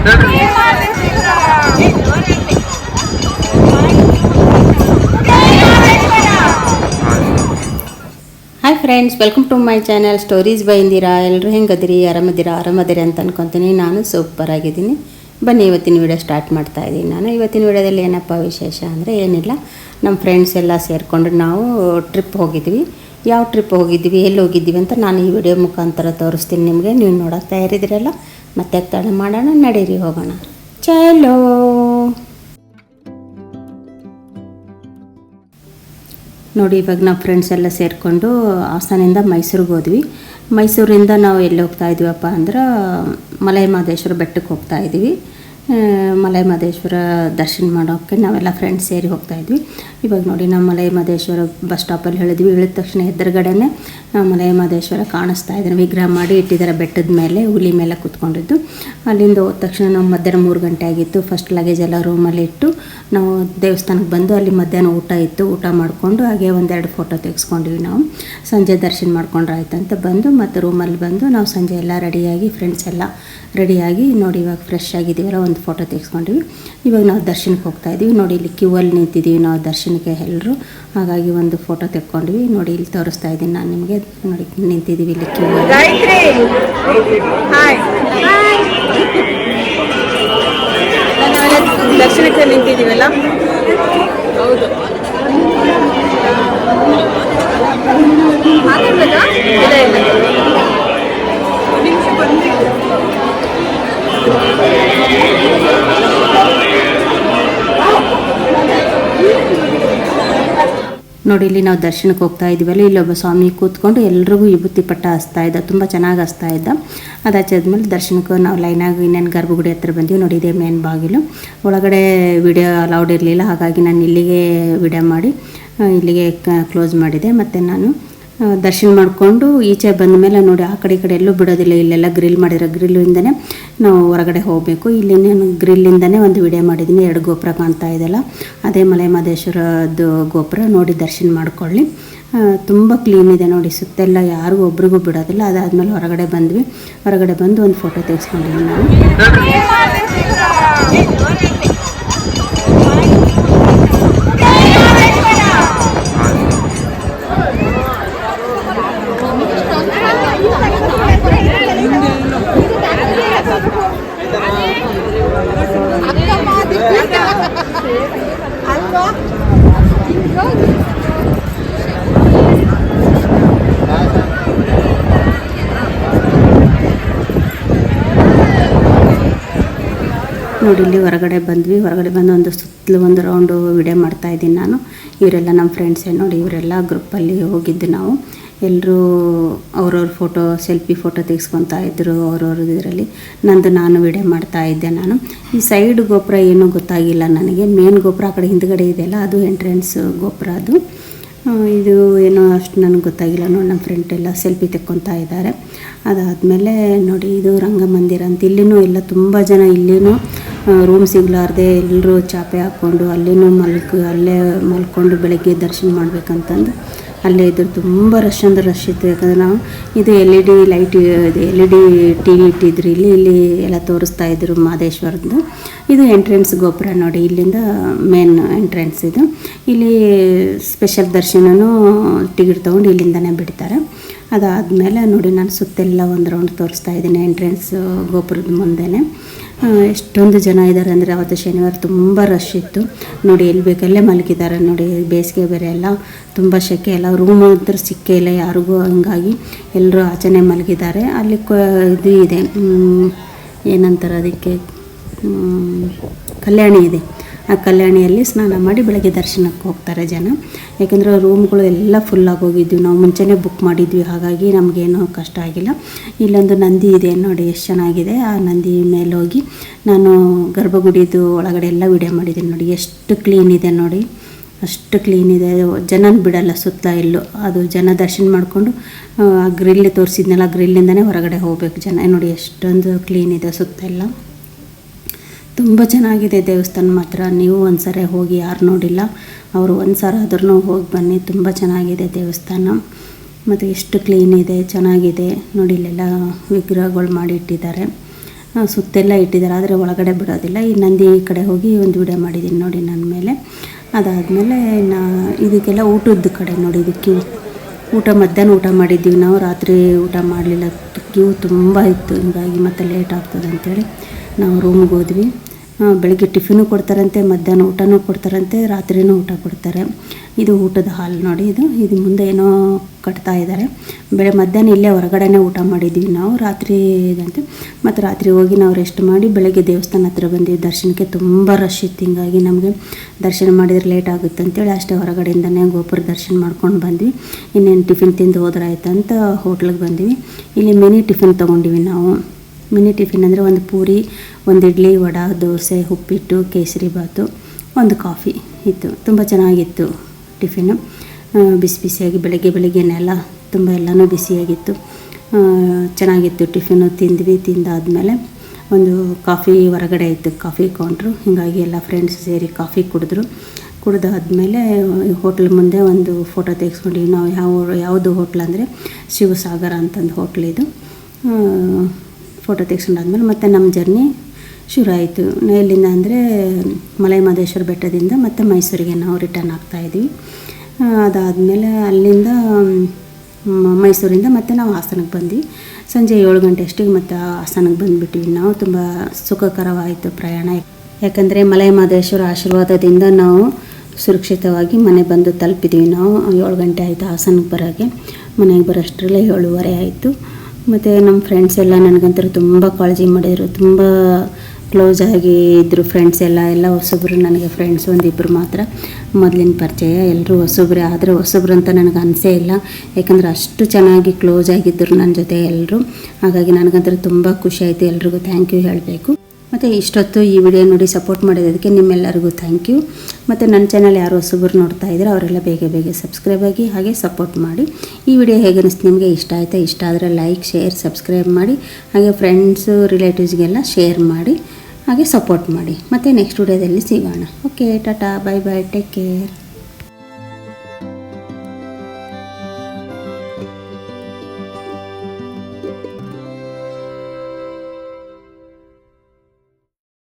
Hi friends welcome to my channel stories by Indira ಎಲ್ಲರೂ ಹೆಂಗದಿರಿ? ಆರಾಮದಿರಾ? ಆರಾಮದಿರಿ ಅಂತ ಅನ್ಕೊತೀನಿ. ನಾನು ಸೂಪರ್ ಆಗಿದ್ದೀನಿ. ಬನ್ನಿ, ಇವತ್ತಿನ ವಿಡಿಯೋ ಸ್ಟಾರ್ಟ್ ಮಾಡ್ತಾ ಇದ್ದೀನಿ. ನಾನು ಇವತ್ತಿನ ವಿಡಿಯೋದಲ್ಲಿ ಏನಪ್ಪ ವಿಶೇಷ ಅಂದರೆ ಏನಿಲ್ಲ. ನಮ್ಮ ಫ್ರೆಂಡ್ಸ್ ಎಲ್ಲ ಸೇರಿಕೊಂಡು ನಾವು ಟ್ರಿಪ್ ಹೋಗಿದ್ವಿ. ಯಾವ ಟ್ರಿಪ್ ಹೋಗಿದ್ವಿ ಎಲ್ಲಿ ಹೋಗಿದ್ವಿ ಅಂತ ನಾನು ಈ ವಿಡಿಯೋ ಮುಖಾಂತರ ತೋರಿಸ್ತೀನಿ ನಿಮಗೆ. ನೀವು ನೋಡೋಕೆ ತಯಾರಿದ್ದೀರಲ್ಲ ಮತ್ತೆ ತಡ ಮಾಡೋಣ, ನಡೀರಿ, ಹೋಗೋಣ. ಚಲೋ! ನೋಡಿ, ಇವಾಗ ನಾವು ಫ್ರೆಂಡ್ಸ್ ಎಲ್ಲ ಸೇರಿಕೊಂಡು ಹಾಸನಿಂದ ಮೈಸೂರಿಗೆ ಹೋದ್ವಿ. ಮೈಸೂರಿಂದ ನಾವು ಎಲ್ಲಿ ಹೋಗ್ತಾ ಇದ್ದೀವಪ್ಪ ಅಂದ್ರೆ ಮಲೈ ಮಹದೇಶ್ವರ ಬೆಟ್ಟಕ್ಕೆ ಹೋಗ್ತಾ ಇದ್ದೀವಿ. ಮಲೈ ಮಹದೇಶ್ವರ ದರ್ಶನ ಮಾಡೋಕ್ಕೆ ನಾವೆಲ್ಲ ಫ್ರೆಂಡ್ಸ್ ಸೇರಿ ಹೋಗ್ತಾ ಇದ್ವಿ. ಇವಾಗ ನೋಡಿ ನಮ್ಮ ಮಲೈ ಮಹದೇಶ್ವರ ಬಸ್ ಸ್ಟಾಪಲ್ಲಿ ಹೇಳಿದ್ವಿ. ಇಳಿದ ತಕ್ಷಣ ಎದುರುಗಡೆನೆ ಮಲೈ ಮಹದೇಶ್ವರ ಕಾಣಿಸ್ತಾ ಇದ್ದಾರೆ. ವಿಗ್ರಹ ಮಾಡಿ ಇಟ್ಟಿದ್ದಾರೆ ಬೆಟ್ಟದ ಮೇಲೆ, ಹುಲಿ ಮೇಲೆ ಕೂತ್ಕೊಂಡಿದ್ದು. ಅಲ್ಲಿಂದ ಹೋದ ತಕ್ಷಣ ನಾವು ಮಧ್ಯಾಹ್ನ ಮೂರು ಗಂಟೆ ಆಗಿತ್ತು. ಫಸ್ಟ್ ಲಗೇಜ್ ಎಲ್ಲ ರೂಮಲ್ಲಿ ಇಟ್ಟು ನಾವು ದೇವಸ್ಥಾನಕ್ಕೆ ಬಂದು ಅಲ್ಲಿ ಮಧ್ಯಾಹ್ನ ಊಟ ಇತ್ತು. ಊಟ ಮಾಡಿಕೊಂಡು ಹಾಗೆ ಒಂದೆರಡು ಫೋಟೋ ತೆಗೆಸ್ಕೊಂಡ್ವಿ ನಾವು. ಸಂಜೆ ದರ್ಶನ ಮಾಡ್ಕೊಂಡ್ರೆ ಅಂತ ಬಂದು ಮತ್ತು ರೂಮಲ್ಲಿ ಬಂದು ನಾವು ಸಂಜೆ ಎಲ್ಲ ರೆಡಿಯಾಗಿ ಫ್ರೆಂಡ್ಸ್ ಎಲ್ಲ ರೆಡಿಯಾಗಿ ನೋಡಿ ಇವಾಗ ಫ್ರೆಶ್ ಆಗಿದ್ದೀವಲ್ಲ, ಒಂದು ಫೋಟೋ ತೆಗೆಸ್ಕೊಂಡಿವಿ. ಇವಾಗ ನಾವು ದರ್ಶನಕ್ಕೆ ಹೋಗ್ತಾ ಇದ್ದೀವಿ. ನೋಡಿ, ಇಲ್ಲಿ ಕ್ಯೂ ಅಲ್ಲಿ ನಿಂತಿದ್ದೀವಿ ನಾವು ದರ್ಶನಕ್ಕೆ ಎಲ್ಲರೂ. ಹಾಗಾಗಿ ಒಂದು ಫೋಟೋ ತೆಕ್ಕೊಂಡ್ವಿ ನೋಡಿ, ಇಲ್ಲಿ ತೋರಿಸ್ತಾ ಇದ್ದೀನಿ ನಾನು ನಿಮಗೆ. ನೋಡಿ, ನಿಂತಿದ್ದೀವಿ ಇಲ್ಲಿ ಕ್ಯೂ ದರ್ಶನಕ್ಕೆ ನಿಂತಿದ್ದೀವಲ್ಲ? ಹೌದು? ಇಲ್ಲ ಇಲ್ಲ. ನೋಡಿ, ಇಲ್ಲಿ ನಾವು ದರ್ಶನಕ್ಕೆ ಹೋಗ್ತಾ ಇದ್ದೀವಲ್ಲ. ಇಲ್ಲೊಬ್ಬ ಸ್ವಾಮಿ ಕೂತ್ಕೊಂಡು ಎಲ್ರಿಗೂ ವಿಭೂತಿ ಪಟ್ಟ ಹಸ್ತಾ ಇದ್ದ. ತುಂಬ ಚೆನ್ನಾಗಿ ಹಸ್ತಾ ಇದ್ದ. ಅದಾಚಾದ್ಮೇಲೆ ದರ್ಶನಕ್ಕೆ ನಾವು ಲೈನಾಗಿ ಇನ್ನೇನು ಗರ್ಭಗುಡಿ ಹತ್ರ ಬಂದಿವಿ. ನೋಡಿ, ಇದೇ ಮೇನ್ ಬಾಗಿಲು. ಒಳಗಡೆ ವಿಡಿಯೋ ಅಲೌಡ್ ಇರಲಿಲ್ಲ. ಹಾಗಾಗಿ ನಾನು ಇಲ್ಲಿಗೆ ವಿಡಿಯೋ ಮಾಡಿ ಇಲ್ಲಿಗೆ ಕ್ಲೋಸ್ ಮಾಡಿದೆ. ಮತ್ತು ನಾನು ದರ್ಶನ ಮಾಡಿಕೊಂಡು ಈಚೆ ಬಂದ ಮೇಲೆ ನೋಡಿ ಆ ಕಡೆ ಈ ಕಡೆ ಎಲ್ಲೂ ಬಿಡೋದಿಲ್ಲ, ಇಲ್ಲೆಲ್ಲ ಗ್ರಿಲ್ ಮಾಡಿರೋ ಗ್ರಿಲ್ಲಿಂದನೇ ನಾವು ಹೊರಗಡೆ ಹೋಗಬೇಕು. ಇಲ್ಲಿ ನಾನು ಗ್ರಿಲ್ಲಿಂದನೇ ಒಂದು ವಿಡಿಯೋ ಮಾಡಿದ್ದೀನಿ, ಎರಡು ಗೋಪುರ ಕಾಣ್ತಾ ಇದೆಲ್ಲ ಅದೇ ಮಲೆ ಮಹದೇಶ್ವರದ್ದು ಗೋಪುರ, ನೋಡಿ ದರ್ಶನ ಮಾಡ್ಕೊಳ್ಳಿ. ತುಂಬ ಕ್ಲೀನ್ ಇದೆ ನೋಡಿ, ಸುತ್ತೆಲ್ಲ ಯಾರಿಗೂ ಒಬ್ರಿಗೂ ಬಿಡೋದಿಲ್ಲ. ಅದಾದಮೇಲೆ ಹೊರಗಡೆ ಬಂದ್ವಿ. ಹೊರಗಡೆ ಬಂದು ಒಂದು ಫೋಟೋ ತೆಗೆಸ್ಕೊಂಡಿದ್ದೀನಿ ನಾನು. ನೋಡಿ, ಇಲ್ಲಿ ಹೊರಗಡೆ ಬಂದ್ವಿ. ಹೊರಗಡೆ ಬಂದು ಒಂದು ಸುತ್ತಲೂ ಒಂದು ರೌಂಡು ವಿಡಿಯೋ ಮಾಡ್ತಾ ಇದ್ದೀನಿ ನಾನು. ಇವರೆಲ್ಲ ನಮ್ಮ ಫ್ರೆಂಡ್ಸೇ ನೋಡಿ, ಇವರೆಲ್ಲ ಗ್ರೂಪಲ್ಲಿ ಹೋಗಿದ್ದು ನಾವು. ಎಲ್ಲರೂ ಅವ್ರವ್ರ ಫೋಟೋ ಸೆಲ್ಫಿ ಫೋಟೋ ತೆಗೆಸ್ಕೊತಾ ಇದ್ದರು ಅವ್ರವ್ರ ಇದರಲ್ಲಿ. ನಂದು ನಾನು ವಿಡಿಯೋ ಮಾಡ್ತಾ ಇದ್ದೆ ನಾನು. ಈ ಸೈಡ್ ಗೋಪುರ ಏನೂ ಗೊತ್ತಾಗಿಲ್ಲ ನನಗೆ. ಮೇನ್ ಗೋಪುರ ಆ ಕಡೆ ಹಿಂದ್ಗಡೆ ಇದೆಯಲ್ಲ, ಅದು ಎಂಟ್ರೆನ್ಸ್ ಗೋಪುರ ಅದು. ಇದು ಏನೋ ಅಷ್ಟು ನನಗೆ ಗೊತ್ತಾಗಿಲ್ಲ. ನೋಡಿ, ನಮ್ಮ ಫ್ರೆಂಡ್ ಎಲ್ಲ ಸೆಲ್ಫಿ ತೆಕ್ಕೊತಾ ಇದ್ದಾರೆ. ಅದಾದಮೇಲೆ ನೋಡಿ, ಇದು ರಂಗಮಂದಿರ ಅಂತ. ಇಲ್ಲಿನೂ ಎಲ್ಲ ತುಂಬ ಜನ ಇಲ್ಲಿನೂ ರೂಮ್ ಸಿಗ್ಲಾರ್ದೆ ಎಲ್ಲರೂ ಚಾಪೆ ಹಾಕ್ಕೊಂಡು ಅಲ್ಲಿನೂ ಮಲ್ಕ, ಅಲ್ಲೇ ಮಲ್ಕೊಂಡು ಬೆಳಗ್ಗೆ ದರ್ಶನ ಮಾಡಬೇಕಂತಂದು ಅಲ್ಲೇ ಇದ್ರು. ತುಂಬ ರಶ್ ಅಂದ್ರೆ ರಶ್ ಇತ್ತು. ಯಾಕಂದ್ರೆ ನಾವು ಇದು L E D light L E D T V ಇಟ್ಟಿದ್ರು. ಇಲ್ಲಿ ಇಲ್ಲಿ ಎಲ್ಲ ತೋರಿಸ್ತಾ ಇದ್ರು ಮಾದೇಶ್ವರದ್ದು ಇದು ಎಂಟ್ರೆನ್ಸ್ ಗೋಪುರ ನೋಡಿ. ಇಲ್ಲಿಂದ ಮೇನ್ ಎಂಟ್ರೆನ್ಸ್ ಇದು. ಇಲ್ಲಿ ಸ್ಪೆಷಲ್ ದರ್ಶನವೂ ಟಿಕೆಟ್ ತೊಗೊಂಡು ಇಲ್ಲಿಂದನೇ ಬಿಡ್ತಾರೆ. ಅದಾದಮೇಲೆ ನೋಡಿ, ನಾನು ಸುತ್ತೆಲ್ಲ ಒಂದು ರೌಂಡ್ ತೋರಿಸ್ತಾ ಇದ್ದೀನಿ ಎಂಟ್ರೆನ್ಸ್ ಗೋಪುರದ ಮುಂದೆನೇ. ಎಷ್ಟೊಂದು ಜನ ಇದ್ದಾರೆ ಅಂದರೆ ಅವತ್ತು ಶನಿವಾರ ತುಂಬ ರಶ್ ಇತ್ತು. ನೋಡಿ, ಎಲ್ಲಿ ಬೇಕಲ್ಲೇ ಮಲಗಿದ್ದಾರೆ. ನೋಡಿ, ಬೇಸಿಗೆ ಬೇರೆ ಎಲ್ಲ ತುಂಬ ಸೆಕೆ ಎಲ್ಲ. ರೂಮ್ ಹತ್ರ ಸಿಕ್ಕೇ ಇಲ್ಲ ಯಾರಿಗೂ ಹಂಗಾಗಿ ಎಲ್ಲರೂ ಆಚೆನೇ ಮಲಗಿದ್ದಾರೆ. ಅಲ್ಲಿ ಕ, ಇದು ಇದೆ ಏನಂತಾರೆ ಅದಕ್ಕೆ ಕಲ್ಯಾಣಿ ಇದೆ. ಆ ಕಲ್ಯಾಣಿಯಲ್ಲಿ ಸ್ನಾನ ಮಾಡಿ ಬೆಳಗ್ಗೆ ದರ್ಶನಕ್ಕೆ ಹೋಗ್ತಾರೆ ಜನ. ಯಾಕೆಂದರೆ ರೂಮ್ಗಳು ಎಲ್ಲ ಫುಲ್ ಆಗೋಗಿದ್ವಿ ನಾವು ಮುಂಚೆನೇ ಬುಕ್ ಮಾಡಿದ್ವಿ. ಹಾಗಾಗಿ ನಮಗೇನು ಕಷ್ಟ ಆಗಿಲ್ಲ. ಇಲ್ಲೊಂದು ನಂದಿ ಇದೆ ನೋಡಿ, ಎಷ್ಟು ಚೆನ್ನಾಗಿದೆ. ಆ ನಂದಿ ಮೇಲೆ ಹೋಗಿ ನಾನು ಗರ್ಭಗುಡಿದು ಒಳಗಡೆ ಎಲ್ಲ ವಿಡಿಯೋ ಮಾಡಿದ್ದೀನಿ ನೋಡಿ. ಎಷ್ಟು ಕ್ಲೀನ್ ಇದೆ ನೋಡಿ. ಅಷ್ಟು ಕ್ಲೀನ್ ಇದೆ. ಜನನ ಬಿಡಲ್ಲ ಸುತ್ತ ಎಲ್ಲೂ. ಅದು ಜನ ದರ್ಶನ ಮಾಡಿಕೊಂಡು, ಆ ಗ್ರಿಲ್ ತೋರಿಸಿದ್ನಲ್ಲ ಗ್ರಿಲ್ಲಿಂದನೇ ಹೊರಗಡೆ ಹೋಗ್ಬೇಕು ಜನ. ನೋಡಿ, ಎಷ್ಟೊಂದು ಕ್ಲೀನ್ ಇದೆ ಸುತ್ತ ಎಲ್ಲ ತುಂಬ ಚೆನ್ನಾಗಿದೆ ದೇವಸ್ಥಾನ ಮಾತ್ರ. ನೀವು ಒಂದು ಸರಿ ಹೋಗಿ ಯಾರು ನೋಡಿಲ್ಲ, ಅವರು ಒಂದು ಸಲ ಆದ್ರೂ ಹೋಗಿ ಬನ್ನಿ. ತುಂಬ ಚೆನ್ನಾಗಿದೆ ದೇವಸ್ಥಾನ. ಮತ್ತು ಎಷ್ಟು ಕ್ಲೀನ್ ಇದೆ, ಚೆನ್ನಾಗಿದೆ. ನೋಡಿ ಇಲ್ಲೆಲ್ಲ ವಿಗ್ರಹಗಳು ಮಾಡಿ ಇಟ್ಟಿದ್ದಾರೆ ಸುತ್ತೆಲ್ಲ ಇಟ್ಟಿದ್ದಾರೆ, ಆದರೆ ಒಳಗಡೆ ಬಿಡೋದಿಲ್ಲ ಈ ನಂದಿ ಕಡೆ ಹೋಗಿ ಒಂದು ವಿಡಿಯೋ ಮಾಡಿದ್ದೀನಿ ನೋಡಿ ನನ್ನ ಮೇಲೆ. ಅದಾದಮೇಲೆ ಇನ್ನು ಇದಕ್ಕೆಲ್ಲ ಊಟದ ಕಡೆ ನೋಡಿ, ಇದು ಕ್ಯೂ. ಊಟ, ಮಧ್ಯಾಹ್ನ ಊಟ ಮಾಡಿದ್ದೀವಿ ನಾವು, ರಾತ್ರಿ ಊಟ ಮಾಡಲಿಲ್ಲ. ಕ್ಯೂ ತುಂಬ ಇತ್ತು. ಹೀಗಾಗಿ ಮತ್ತೆ ಲೇಟ್ ಆಗ್ತದೆ ಅಂತೇಳಿ. ನಾವು ರೂಮ್ಗೆ ಹೋದ್ವಿ. ಬೆಳಗ್ಗೆ ಟಿಫಿನು ಕೊಡ್ತಾರಂತೆ, ಮಧ್ಯಾಹ್ನ ಊಟನೂ ಕೊಡ್ತಾರಂತೆ, ರಾತ್ರಿನೂ ಊಟ ಕೊಡ್ತಾರೆ. ಇದು ಊಟದ ಹಾಲ್ ನೋಡಿ ಇದು. ಇದು ಮುಂದೆ ಏನೋ ಕಟ್ತಾ ಇದ್ದಾರೆ. ಬೆಳೆ, ಮಧ್ಯಾಹ್ನ ಇಲ್ಲೇ ಹೊರಗಡೆನೇ ಊಟ ಮಾಡಿದ್ವಿ ನಾವು, ರಾತ್ರಿ ಇದಂತೆ. ಮತ್ತು ರಾತ್ರಿ ಹೋಗಿ ನಾವು ರೆಸ್ಟ್ ಮಾಡಿ ಬೆಳಗ್ಗೆ ದೇವಸ್ಥಾನ ಹತ್ರ ಬಂದ್ವಿ. ದರ್ಶನಕ್ಕೆ ತುಂಬ ರಶ್ ಇತ್ತು. ಹಿಂಗಾಗಿ ನಮಗೆ ದರ್ಶನ ಮಾಡಿದರೆ ಲೇಟ್ ಆಗುತ್ತೆ ಅಂತೇಳಿ ಅಷ್ಟೇ ಹೊರಗಡೆಯಿಂದನೇ ಗೋಪುರ ದರ್ಶನ ಮಾಡ್ಕೊಂಡು ಬಂದ್ವಿ. ಇನ್ನೇನು ಟಿಫಿನ್ ತಿಂದು ಹೋದ್ರಾಯ್ತು ಅಂತ ಹೋಟ್ಲಿಗೆ ಬಂದ್ವಿ. ಇಲ್ಲಿ ಮಿನಿ ಟಿಫಿನ್ ತೊಗೊಂಡಿವಿ ನಾವು. ಮಿನಿ ಟಿಫಿನ್ ಅಂದರೆ ಒಂದು ಪೂರಿ ಒಂದು ಇಡ್ಲಿ ವಡ ದೋಸೆ ಉಪ್ಪಿಟ್ಟು ಕೇಸರಿ ಬಾತು ಒಂದು ಕಾಫಿ ಇತ್ತು. ತುಂಬ ಚೆನ್ನಾಗಿತ್ತು ಟಿಫಿನು. ಆ, ಬಿಸಿ ಬಿಸಿಯಾಗಿ ಬೆಳಗ್ಗೆ ಬೆಳಗ್ಗೆನೆಲ್ಲ ತುಂಬ ಎಲ್ಲನೂ ಬಿಸಿಯಾಗಿತ್ತು. ಚೆನ್ನಾಗಿತ್ತು ಟಿಫಿನು ತಿಂದ್ವಿ ತಿಂದಾದಮೇಲೆ ಒಂದು ಕಾಫಿ ಹೊರಗಡೆ ಇತ್ತು ಕಾಫಿ ಕೌಂಟ್ರು. ಹೀಗಾಗಿ ಎಲ್ಲ ಫ್ರೆಂಡ್ಸ್ ಸೇರಿ ಕಾಫಿ ಕುಡಿದ್ರು. ಕುಡ್ದಾದ್ಮೇಲೆ ಹೋಟ್ಲ್ ಮುಂದೆ ಒಂದು ಫೋಟೋ ತೆಗೆಸ್ಕೊಂಡಿವಿ. ನಾವು ಯಾವ ಯಾವುದು ಹೋಟ್ಲ್ ಅಂದರೆ ಶಿವಸಾಗರ ಅಂತಂದು ಹೋಟ್ಲಿದು ಫೋಟೋ ತೆಗೆಸ್ಕೊಂಡಾದ್ಮೇಲೆ ಮತ್ತೆ ನಮ್ಮ ಜರ್ನಿ ಶುರು ಆಯಿತು ಎಲ್ಲಿಂದ ಅಂದರೆ ಮಲೈ ಮಹದೇಶ್ವರ ಬೆಟ್ಟದಿಂದ ಮತ್ತೆ ಮೈಸೂರಿಗೆ ನಾವು ರಿಟರ್ನ್ ಆಗ್ತಾಯಿದ್ವಿ ಅದಾದಮೇಲೆ ಅಲ್ಲಿಂದ ಮೈಸೂರಿಂದ ಮತ್ತೆ ನಾವು ಹಾಸನಕ್ಕೆ ಬಂದ್ವಿ. ಸಂಜೆ ಏಳು ಗಂಟೆ ಅಷ್ಟಿಗೆ ಮತ್ತೆ ಹಾಸನಕ್ಕೆ ಬಂದುಬಿಟ್ವಿ. ನಾವು ತುಂಬ ಸುಖಕರವಾಯಿತು ಪ್ರಯಾಣ. ಯಾಕಂದರೆ ಮಲೈ ಮಹದೇಶ್ವರ ಆಶೀರ್ವಾದದಿಂದ ನಾವು ಸುರಕ್ಷಿತವಾಗಿ ಮನೆ ಬಂದು ತಲುಪಿದ್ವಿ. ನಾವು ಏಳು ಗಂಟೆ ಆಯಿತು ಹಾಸನಕ್ಕೆ ಬರೋಕ್ಕೆ. ಮನೆಗೆ ಬರೋಷ್ಟರಲ್ಲೇ ಏಳುವರೆ ಆಯಿತು. ಮತ್ತು ನಮ್ಮ ಫ್ರೆಂಡ್ಸ್ ಎಲ್ಲ ನನಗಂತೂ ತುಂಬ ಕಾಳಜಿ ಮಾಡಿದರು. ತುಂಬ ಕ್ಲೋಸ್ ಆಗಿ ಇದ್ದರು ಫ್ರೆಂಡ್ಸ್ ಎಲ್ಲ. ಎಲ್ಲ ಹೊಸಬ್ರು ನನಗೆ ಫ್ರೆಂಡ್ಸ್ ಒಂದಿಬ್ಬರು ಮಾತ್ರ. ಮೊದಲಿನ ಪರಿಚಯ. ಎಲ್ಲರೂ ಹೊಸಬ್ರೆ ಆದರೆ ಹೊಸಬ್ರು ಅಂತ ನನಗೆ ಅನಿಸೇ ಇಲ್ಲ. ಯಾಕಂದರೆ ಅಷ್ಟು ಚೆನ್ನಾಗಿ ಕ್ಲೋಸ್ ಆಗಿದ್ದರು ನನ್ನ ಜೊತೆ ಎಲ್ಲರೂ ಹಾಗಾಗಿ ನನಗಂತೂ ತುಂಬ ಖುಷಿ ಆಯಿತು. ಎಲ್ರಿಗೂ ಥ್ಯಾಂಕ್ ಯು ಹೇಳಬೇಕು. ಮತ್ತು ಇಷ್ಟೊತ್ತು ಈ ವಿಡಿಯೋ ನೋಡಿ ಸಪೋರ್ಟ್ ಮಾಡಿದ್ದಕ್ಕೆ ನಿಮ್ಮೆಲ್ಲರಿಗೂ ಥ್ಯಾಂಕ್ ಯು ಮತ್ತು ನನ್ನ ಚಾನಲ್ ಯಾರು ಹೊಸಬ್ರು ನೋಡ್ತಾ ಇದ್ದಾರೆ ಅವರೆಲ್ಲ ಬೇಗ ಬೇಗ ಸಬ್ಸ್ಕ್ರೈಬ್ ಆಗಿ ಹಾಗೆ ಸಪೋರ್ಟ್ ಮಾಡಿ. ಈ ವಿಡಿಯೋ ಹೇಗೆ ಅನಿಸ್ತು ನಿಮಗೆ ಇಷ್ಟ ಆಯಿತಾ? ಇಷ್ಟ ಆದರೆ ಲೈಕ್ ಶೇರ್ ಸಬ್ಸ್ಕ್ರೈಬ್ ಮಾಡಿ. ಹಾಗೆ ಫ್ರೆಂಡ್ಸು ರಿಲೇಟಿವ್ಸ್ಗೆಲ್ಲ ಶೇರ್ ಮಾಡಿ. ಹಾಗೆ ಸಪೋರ್ಟ್ ಮಾಡಿ. ಮತ್ತು ನೆಕ್ಸ್ಟ್ ವಿಡಿಯೋದಲ್ಲಿ ಸಿಗೋಣ. ಓಕೆ ಟಾಟಾ ಬೈ ಬೈ ಟೇಕ್ ಕೇರ್